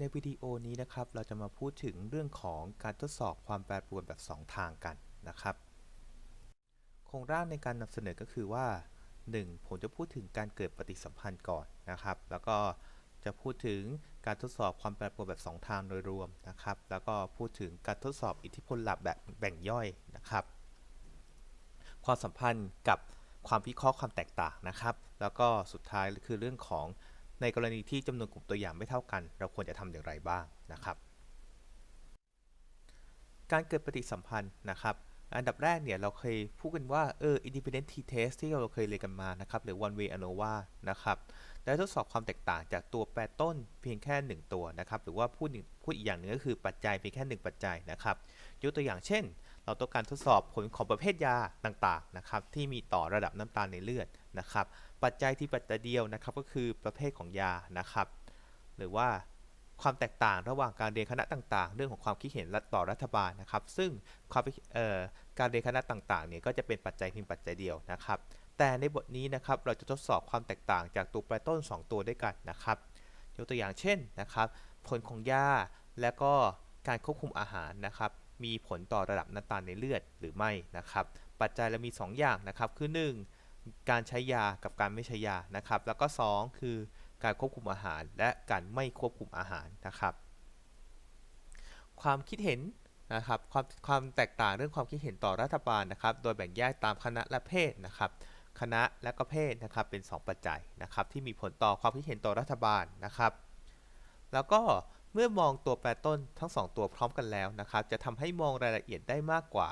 ในวิดีโอนี้นะครับ เราจะมาพูดถึงเรื่องของการทดสอบความแปรปรวนแบบ 2 ทางกันนะครับ โครงร่างในการนำเสนอก็คือว่า 1. ผมจะพูดถึงการเกิดปฏิสัมพันธ์ก่อนนะครับ แล้วก็จะพูดถึงการทดสอบความแปรปรวนแบบ 2 ทางโดยรวมนะครับ แล้วก็พูดถึงการทดสอบอิทธิพลหลับแบบแบ่งย่อยนะครับ ความสัมพันธ์กับความวิเคราะห์ความแตกต่างนะครับ แล้วก็สุดท้ายคือเรื่องของ ในกรณีที่จำนวนกลุ่มตัวอย่างไม่เท่ากัน เราควรจะทำอย่างไรบ้างนะครับ การเกิดปฏิสัมพันธ์นะครับ อันดับแรกเนี่ยเราเคยพูดกันว่าเออ independent t-test ที่เราเคยเรียนกันมานะครับหรือ one way ANOVA นะครับได้ทดสอบความแตกต่างจากตัวแปรต้นเพียงแค่ 1 ตัวนะครับ หรือว่าพูดพูดอีกอย่างหนึ่งก็คือปัจจัยเพียงแค่ 1 ปัจจัยนะครับ ยกตัวอย่างเช่น เราต้องการทดสอบผลของประเภทยาต่างๆนะครับที่มีต่อระดับน้ำตาลในเลือดนะครับ ปัจจัยที่ปัจจัยเดียวนะครับก็คือประเภทของยานะครับ หรือว่าความแตกต่างระหว่างการเรียนคณะต่างๆ เรื่องของความคิดเห็นต่อรัฐบาลนะครับ ซึ่งความการเรียนคณะต่างๆเนี่ยก็จะเป็นปัจจัยเพียงปัจจัยเดียวนะครับ แต่ในบทนี้นะครับเราจะทดสอบความแตกต่างจากตัวแปรต้น 2 ตัวด้วยกันนะครับ ยกตัวอย่างเช่นนะครับ ผลของยาและก็การควบคุมอาหารนะครับ มีผลต่อระดับน้ำตาลในเลือดหรือไม่นะครับ ปัจจัยเรามี 2 อย่างนะครับ คือ 1 การใช้ยากับการไม่ใช้ยานะครับ แล้วก็ 2 คือการควบคุมอาหาร และการไม่ควบคุมอาหารนะครับ ความคิดเห็นนะครับความความแตกต่างเรื่องความคิดเห็นต่อรัฐบาลนะครับ โดยแบ่งแยกตามคณะและเพศนะครับ คณะและก็เพศนะครับเป็น 2 ปัจจัยนะครับที่มีผลต่อความคิดเห็นต่อรัฐบาลนะครับ แล้วก็ เมื่อมองตัวแปรต้นทั้ง 2 ตัวพร้อมกันแล้วนะครับ จะทำให้มองรายละเอียดได้มากกว่า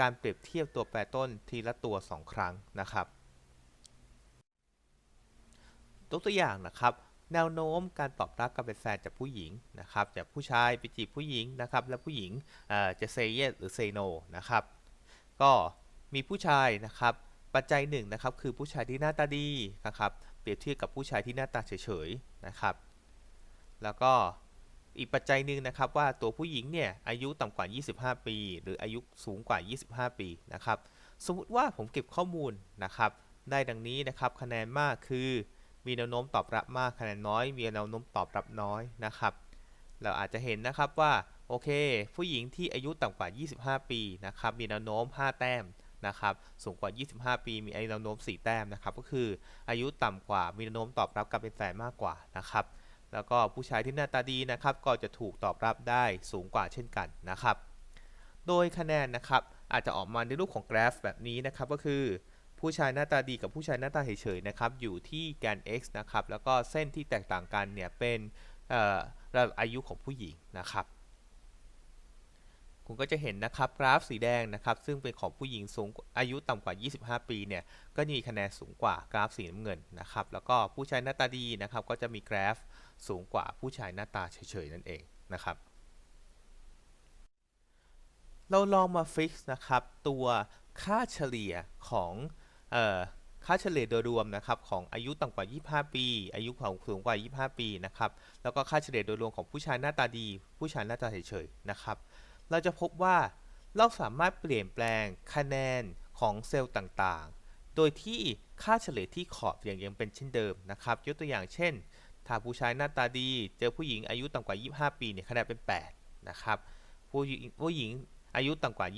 การเปรียบเทียบตัวแปรต้นทีละตัว 2 ครั้งนะครับยกตัวอย่างนะครับ แนวโน้มการตอบรับการเป็นแฟนจากผู้หญิงนะครับ จากผู้ชายไปจีบผู้หญิงนะครับ และผู้หญิงจะเซเยสหรือเซโนนะครับ ก็มีผู้ชายนะครับ ปัจจัยหนึ่งนะครับ คือผู้ชายที่หน้าตาดีนะครับ เปรียบเทียบกับผู้ชายที่หน้าตาเฉยๆนะครับ แล้วก็ อีกปัจจัยหนึ่งนะครับว่าตัวผู้หญิงเนี่ยอายุต่ำกว่า 25 ปี หรืออายุสูงกว่า 25 ปีนะครับสมมติว่าผมเก็บข้อมูลนะครับได้ดังนี้นะครับคะแนนมากคือ มีแนวโน้มตอบรับมากคะแนนน้อย มีแนวโน้มตอบรับน้อยนะครับเราอาจจะเห็นนะครับว่าโอเค ผู้หญิงที่อายุต่ำกว่า 25 ปีนะครับมีแนวโน้ม 5 แต้มนะครับสูงกว่า 25 ปี มีแนวโน้ม 4 แต้มนะครับก็คืออายุต่ำกว่ามีแนวโน้มตอบรับการเป็นแฟนมากกว่านะครับ แล้วก็ผู้ชายที่หน้าตาดีนะครับก็จะถูกตอบรับได้สูงกว่าเช่นกันนะครับ โดยคะแนนนะครับอาจจะออกมาในรูปของกราฟแบบนี้นะครับก็คือ ผู้ชายหน้าตาดีกับผู้ชายหน้าตาเฉยๆนะครับอยู่ที่แกน x นะครับแล้วก็เส้นที่แตกต่างกันเนี่ยเป็นระดับอายุของผู้หญิงนะครับ คุณก็จะเห็นนะครับกราฟสีแดงนะครับ ซึ่งเป็นของผู้หญิงสูงอายุต่ำกว่า 25 ปีเนี่ยก็มีคะแนนสูงกว่ากราฟสีน้ำเงินนะครับ แล้วก็ผู้ชายหน้าตาดีนะครับ ก็จะมีกราฟสูงกว่าผู้ชายหน้าตาเฉยๆนั่นเองนะครับ เราลองมาฟิกซ์นะครับตัวค่าเฉลี่ยของค่าเฉลี่ยโดยรวมนะครับของอายุต่ำกว่า 25 ปี อายุของสูงกว่า 25 ปีนะครับแล้วก็ค่าเฉลี่ยโดยรวมของผู้ชายหน้าตาดี ผู้ชายหน้าตาเฉยๆนะครับ เราจะพบว่าเราสามารถเปลี่ยนแปลงคะแนนของเซลล์ต่างๆ โดยที่ค่าเฉลี่ยที่ขอบอย่างยังเป็นเช่นเดิมนะครับ ยกตัวอย่างเช่น ถ้าผู้ชายหน้าตาดี เจอผู้หญิงอายุต่ำกว่า 25 ปีเนี่ยคะแนนเป็น 8 นะครับ ผู้หญิงผู้หญิงอายุต่ำกว่า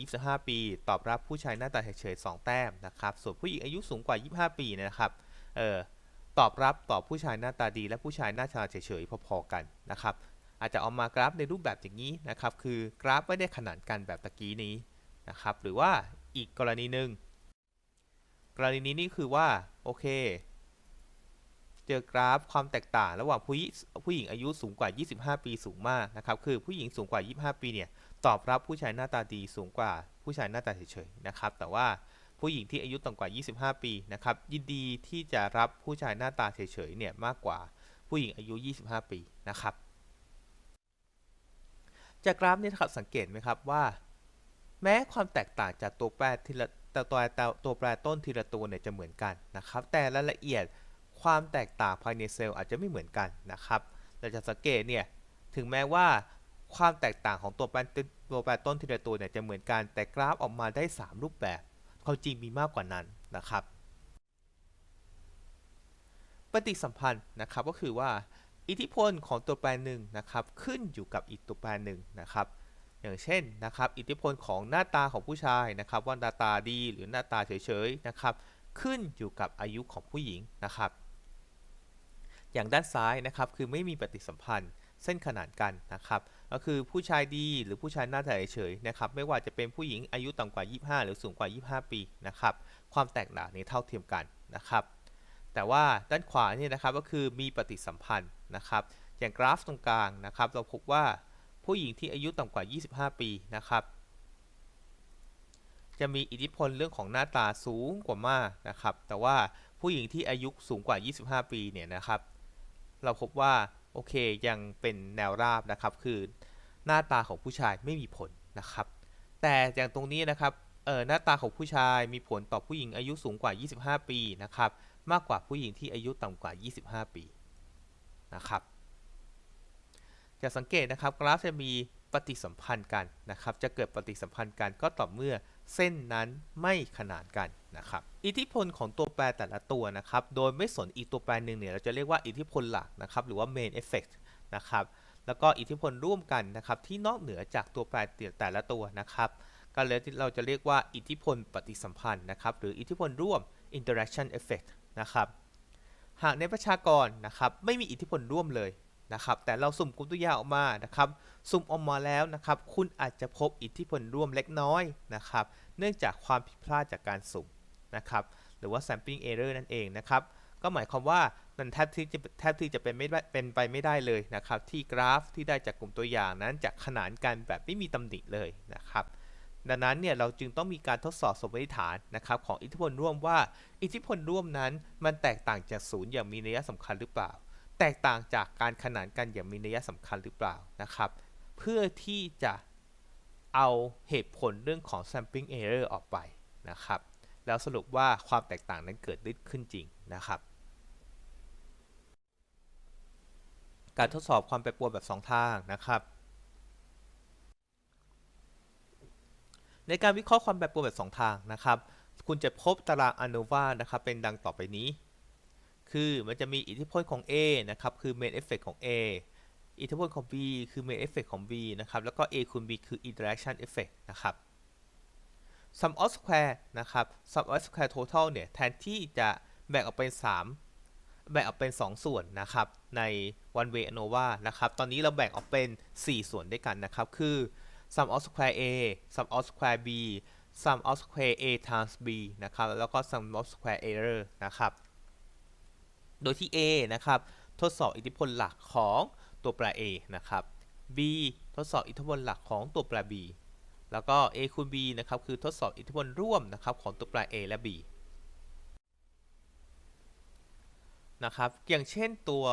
25 ปี ตอบรับผู้ชายหน้าตาเฉยๆ2แต้มนะครับ ส่วนผู้หญิงอายุสูงกว่า 25 ปีนะครับ เอ่อตอบรับต่อผู้ชายหน้าตาดี และผู้ชายหน้าตาเฉยๆพอๆกันนะครับ อาจจะเอามากราฟในรูปแบบอย่างนี้นะครับ คือกราฟไม่ได้ขนานกันแบบตะกี้นี้นะครับ หรือว่าอีกกรณีหนึ่งกรณีนี้นี่คือว่าโอเค เจอกราฟความแตกต่างระหว่างผู้ผู้หญิงอายุสูงกว่า 25 ปีสูงมากนะครับ คือผู้หญิงสูงกว่า 25 ปีเนี่ยตอบรับผู้ชายหน้าตาดีสูงกว่าผู้ชายหน้าตาเฉยๆนะครับ แต่ว่าผู้หญิงที่อายุต่ำกว่า 25 ปีนะครับยินดีที่จะรับผู้ชายหน้าตาเฉยๆเนี่ยมากกว่าผู้หญิงอายุ 25 ปีนะครับ จากกราฟนี้นะครับสังเกตไหมครับว่า แม้ความแตกต่างจากตัวแปรทีละตัวตัวแปรต้นทีละตัวเนี่ยจะเหมือนกันนะครับ แต่รายละเอียดความแตกต่างภายในเซลล์อาจจะไม่เหมือนกันนะครับ เราจะสังเกตเนี่ยถึงแม้ว่าความแตกต่างของตัวแปรตัวแปรต้นทีละตัวเนี่ยจะเหมือนกันแต่กราฟออกมาได้ 3 รูปแบบความจริงมีมากกว่านั้นนะครับ ปฏิสัมพันธ์นะครับก็คือว่า อิทธิพลของตัวแปรหนึ่งนะครับขึ้นอยู่กับอีกตัวแปรหนึ่งนะครับอย่างเช่นนะครับอิทธิพลของหน้าตาของผู้ชายนะครับว่าหน้าตาดีหรือหน้าตาเฉยๆนะครับขึ้นอยู่กับอายุของผู้หญิงนะครับ อย่างด้านซ้ายนะครับคือไม่มีปฏิสัมพันธ์เส้นขนานกันนะครับก็คือผู้ชายดีหรือผู้ชายหน้าตาเฉยๆนะครับไม่ว่าจะเป็นผู้หญิงอายุต่ำกว่า 25 หรือสูงกว่า 25 ปีนะครับความแตกต่างนี้เท่าเทียมกันนะครับ แต่ว่าด้านขวานี่นะครับก็คือมีปฏิสัมพันธ์นะครับ อย่างกราฟตรงกลางนะครับ เราพบว่าผู้หญิงที่อายุต่ำกว่า 25 ปีนะครับ จะมีอิทธิพลเรื่องของหน้าตาสูงกว่ามากนะครับ แต่ว่าผู้หญิงที่อายุสูงกว่า 25 ปีเนี่ยนะครับ เราพบว่าโอเคยังเป็นแนวราบนะครับ คือหน้าตาของผู้ชายไม่มีผลนะครับ แต่อย่างตรงนี้นะครับ เออหน้าตาของผู้ชายมีผลต่อผู้หญิงอายุสูงกว่า 25 ปีนะครับ มากกว่าผู้หญิงที่อายุต่ำกว่า 25 ปีนะครับ จะสังเกตนะครับกราฟจะมีปฏิสัมพันธ์กันนะครับ จะเกิดปฏิสัมพันธ์กันก็ต่อเมื่อเส้นนั้นไม่ขนานกันนะครับ อิทธิพลของตัวแปรแต่ละตัวนะครับ โดยไม่สนอีกตัวแปรหนึ่งเนี่ยเราจะเรียกว่าอิทธิพลหลักนะครับ หรือว่า main effect นะครับ แล้วก็อิทธิพลร่วมกันนะครับที่นอกเหนือจากตัวแปรแต่ละตัวนะครับ ก็เลยเราจะเรียกว่าอิทธิพลปฏิสัมพันธ์นะครับหรืออิทธิพลร่วม interaction effect นะครับหากในประชากรนะครับไม่มีอิทธิพลร่วมเลยนะครับแต่เราสุ่มกลุ่มตัวอย่างออกมานะครับสุ่มออกมาแล้วนะครับคุณอาจจะพบอิทธิพลร่วมเล็กน้อยนะครับเนื่องจากความผิดพลาดจากการสุ่มนะครับหรือว่า sampling error นั่นเองนะครับก็หมายความว่ามันแทบที่จะแทบที่จะเป็นไม่เป็นไปไม่ได้เลยนะครับที่กราฟที่ได้จากกลุ่มตัวอย่างนั้นจะขนานกันแบบไม่มีตำหนิเลยนะครับ ดังนั้นเนี่ยเราจึงต้องมีการทดสอบสมมติฐานนะครับของอิทธิพลร่วมว่า อิทธิพลร่วมนั้นมันแตกต่างจากศูนย์อย่างมีนัยสำคัญหรือเปล่า แตกต่างจากการขนานกันอย่างมีนัยสำคัญหรือเปล่านะครับ เพื่อที่จะเอาเหตุผลเรื่องของ sampling error ออกไปนะครับ แล้วสรุปว่าความแตกต่างนั้นเกิดขึ้นจริงนะครับ การทดสอบความแปรปรวนแบบ 2 ทางนะครับ ในการวิเคราะห์ความแปรปรวนแบบ2ทางนะครับ คุณจะพบตาราง ANOVA นะครับเป็นดังต่อไปนี้ คือมันจะมีอิทธิพลของ A นะครับคือ main effect ของ A อิทธิพลของ B คือ main effect ของ B นะครับ แล้วก็ A คูณ B คือ interaction effect นะครับ sum of square นะครับ sum of square total เนี่ย แทนที่จะแบ่งออกเป็น 3 แบ่งออกเป็น 2 ส่วนนะครับ ใน one way ANOVA นะครับ ตอนนี้เราแบ่งออกเป็น 4 ส่วนด้วยกันนะครับ คือ sum of square A sum of square B sum of square A times B นะครับ แล้วก็ sum of square error นะครับ โดยที่ A นะครับ ทดสอบอิทธิพลหลักของตัวแปร A นะครับ B ทดสอบอิทธิพลหลักของตัวแปร B แล้วก็ A คูณ B นะครับ คือทดสอบอิทธิพลร่วมนะครับของตัวแปร A และ B นะครับ อย่างเช่นตัว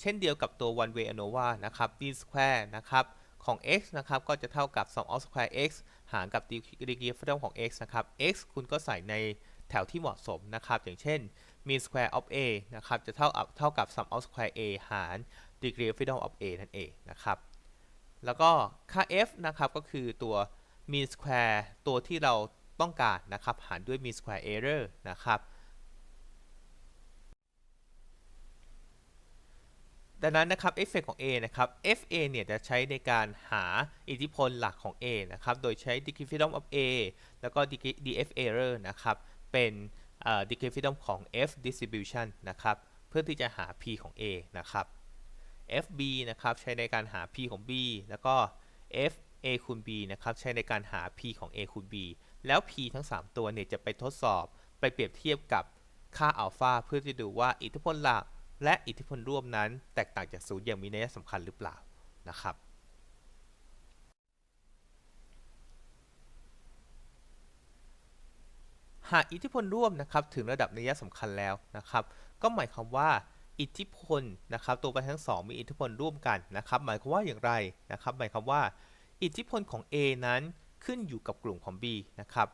เช่นเดียวกับตัว one way ANOVA นะครับ d square นะครับ ของ x นะครับ ก็จะเท่ากับ sum of square x หารกับ degree of freedom ของ x นะครับ x คุณก็ใส่ในแถวที่เหมาะสมนะครับ อย่างเช่น mean square of a นะครับ จะเท่ากับเท่ากับ sum of square a หาร degree of freedom of a นั่นเองนะครับ แล้วก็ค่า f นะครับ ก็คือตัว mean square ตัวที่เราต้องการนะครับ หารด้วย mean square error นะครับ ดังนั้นนะครับ effect ของ A นะครับ fa เนี่ยจะใช้ในการหาอิทธิพลหลักของ A นะครับ โดยใช้ degree freedom of A แล้วก็ df error นะครับ เป็น degree freedom ของ f distribution นะครับ เพื่อที่จะหา p ของ A นะครับ fb นะครับใช้ในการหา p ของ b แล้วก็ f a คูณ b นะครับใช้ในการหา p ของ a คูณ b แล้ว p ทั้ง 3 ตัวเนี่ยจะไปทดสอบไปเปรียบเทียบกับค่าอัลฟาเพื่อจะดูว่าอิทธิพลหลัก และอิทธิพลร่วมนั้นแตกต่างจากศูนย์อย่างมีนัยสำคัญหรือเปล่านะครับ หากอิทธิพลร่วมนะครับถึงระดับนัยสำคัญแล้วนะครับ ก็หมายความว่าอิทธิพลนะครับตัวไปทั้งสองมีอิทธิพลร่วมกันนะครับ หมายความว่าอย่างไรนะครับ หมายความว่า อิทธิพลของ A นั้นขึ้นอยู่กับกลุ่มของ B นะครับ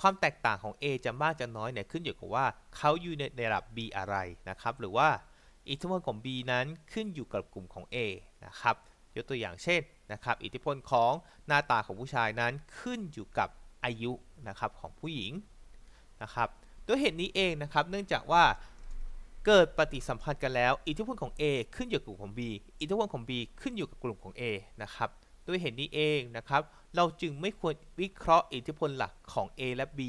ความแตกต่างของ A จะมากจะน้อยเนี่ยขึ้นอยู่กับว่าเขาอยู่ในระดับ B อะไรนะครับ หรือว่า อิทธิพลของ B นั้นขึ้นอยู่กับกลุ่มของ A นะครับยกตัวอย่างเช่นนะครับอิทธิพลของหน้าตาของผู้ชายนั้นขึ้นอยู่กับอายุนะครับของผู้หญิงนะครับด้วยเหตุนี้เองนะครับเนื่องจากว่าเกิดปฏิสัมพันธ์กันแล้ว อิทธิพลของ A ขึ้นอยู่กับกลุ่มของ B อิทธิพลของ B ขึ้นอยู่กับกลุ่มของ A นะครับด้วยเหตุนี้เองนะครับเราจึงไม่ควรวิเคราะห์อิทธิพลหลักของ A และ B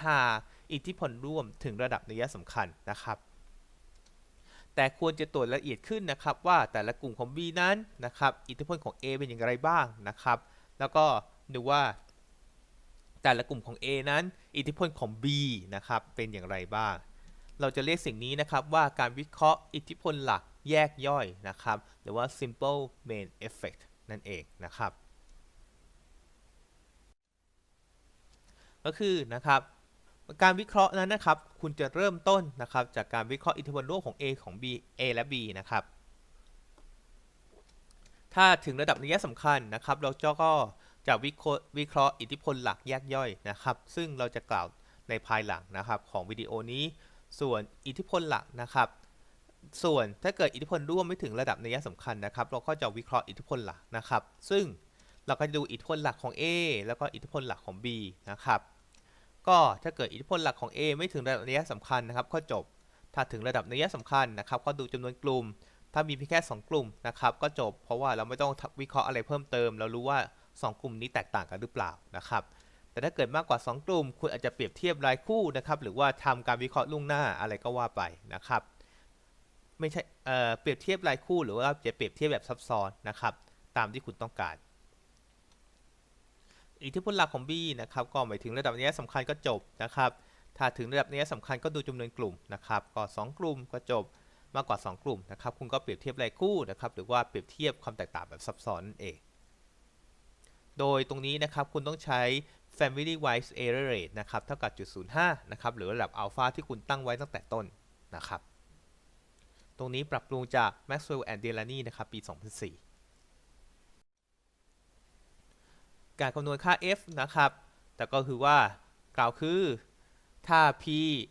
หากอิทธิพลร่วมถึงระดับนัยสำคัญนะครับ แต่ควรจะตรวจละเอียดขึ้นนะครับว่าแต่ละกลุ่มของ B นั้นนะครับอิทธิพลของ A เป็นอย่างไรบ้างนะครับ แล้วก็ดูว่า แต่ละกลุ่มของ A นั้น อิทธิพลของ B นะครับเป็นอย่างไรบ้าง เราจะเรียกสิ่งนี้นะครับว่าการวิเคราะห์อิทธิพลหลักแยกย่อยนะครับ หรือว่า simple main effect นั่นเองนะครับ ก็คือนะครับ การวิเคราะห์นั้นนะครับ คุณจะเริ่มต้นนะครับ จากการวิเคราะห์อิทธิพลร่วมของ A ของ B A และ B นะครับ ถ้าถึงระดับนัยสำคัญนะครับ เราจะก็จะวิเคราะห์วิเคราะห์อิทธิพลหลักแยกย่อยนะครับ ซึ่งเราจะกล่าวในภายหลังนะครับ ของวิดีโอนี้ ส่วนอิทธิพลหลักนะครับ ส่วนถ้าเกิดอิทธิพลร่วมไม่ถึงระดับนัยสำคัญนะครับ เราก็จะวิเคราะห์อิทธิพลหลักนะครับ ซึ่งเราก็จะดูอิทธิพลหลักของ A แล้วก็อิทธิพลหลักของ B นะครับ ก็ถ้าเกิดอิทธิพลหลักของ A ไม่ถึงระดับนัยสำคัญนะครับก็จบ ถ้าถึงระดับนัยสำคัญนะครับก็ดูจำนวนกลุ่ม ถ้ามีเพียงแค่ 2 กลุ่มนะครับก็จบ เพราะว่าเราไม่ต้องวิเคราะห์อะไรเพิ่มเติม เรารู้ว่า 2 กลุ่มนี้แตกต่างกันหรือเปล่านะครับ แต่ถ้าเกิดมากกว่า 2 กลุ่ม คุณอาจจะเปรียบเทียบรายคู่นะครับหรือว่าทำการวิเคราะห์ล่วงหน้าอะไรก็ว่าไปนะครับ ไม่ใช่เอ่อเปรียบเทียบรายคู่หรือว่าจะเปรียบเทียบแบบซับซ้อนนะครับตามที่คุณต้องการ อิทธิพลหลักของ B นะครับก็หมายถึงระดับนัยสำคัญก็จบนะครับ ถ้าถึงระดับนัยสำคัญก็ดูจำนวนกลุ่มนะครับ ก็ 2 กลุ่มก็จบมากกว่า 2 กลุ่มนะครับ คุณก็เปรียบเทียบรายคู่นะครับ หรือว่าเปรียบเทียบความแตกต่างแบบซับซ้อนนั่นเอง โดยตรงนี้นะครับคุณต้องใช้ family wise error rate นะครับ เท่ากับจุด05นะครับ หรือระดับอัลฟาที่คุณตั้งไว้ตั้งแต่ต้นนะครับ ตรงนี้ปรับปรุงจาก Maxwell and Delaney นะครับ ปี 2004 การคำนวณค่า f นะครับ แต่ก็คือว่ากล่าวคือถ้า p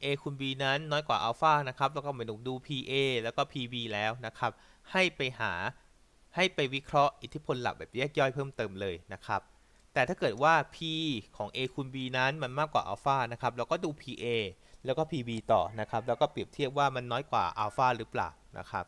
a คูณ b นั้นน้อยกว่าอัลฟานะครับ แล้วก็ไปดู p a แล้วก็ p b แล้วนะครับ ให้ไปหาให้ไปวิเคราะห์อิทธิพลหลักแบบแยกย่อยเพิ่มเติมเลยนะครับ แต่ถ้าเกิดว่า p ของ a คูณ b นั้นมันมากกว่าอัลฟานะครับ เราก็ดู p a แล้วก็ p b ต่อนะครับ แล้วก็เปรียบเทียบว่ามันน้อยกว่าอัลฟาหรือเปล่านะครับ